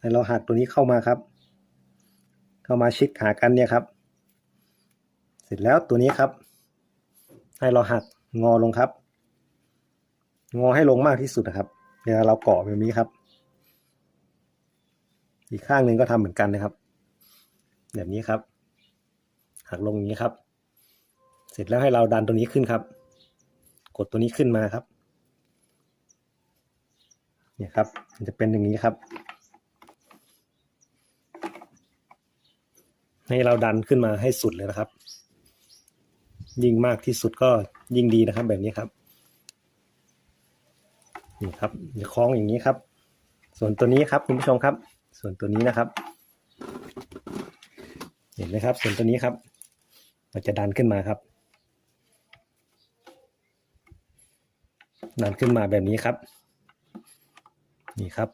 ให้เราหักตัวนี้เข้ามาครับ เข้ามาชิดหากันเนี่ยครับ เสร็จแล้วตัวนี้ครับ ให้เราหักงอลงครับ งอให้ลงมากที่สุดนะครับเวลาเราเกาะแบบนี้ครับ อีกข้างหนึ่งก็ทำเหมือนกันนะครับ แบบนี้ครับหักลงอย่างนี้ครับ เสร็จแล้วให้เราดันตัวนี้ขึ้นครับ กดตัวนี้ขึ้นมาครับเนี่ยครับ มันจะเป็นอย่างนี้ครับ ให้เราดันขึ้นมาให้สุดเลยนะครับ ยิ่งมากที่สุดก็ยิ่งดีนะครับ แบบนี้ครับนี่ครับจะคล้องอย่างนี้ครับ ส่วนตัวนี้ครับคุณผู้ชมครับ ส่วนตัวนี้นะครับ เห็นไหมครับ ส่วนตัวนี้ครับ เราจะดันขึ้นมาครับ ดันขึ้นมาแบบนี้ครับ นี่ครับ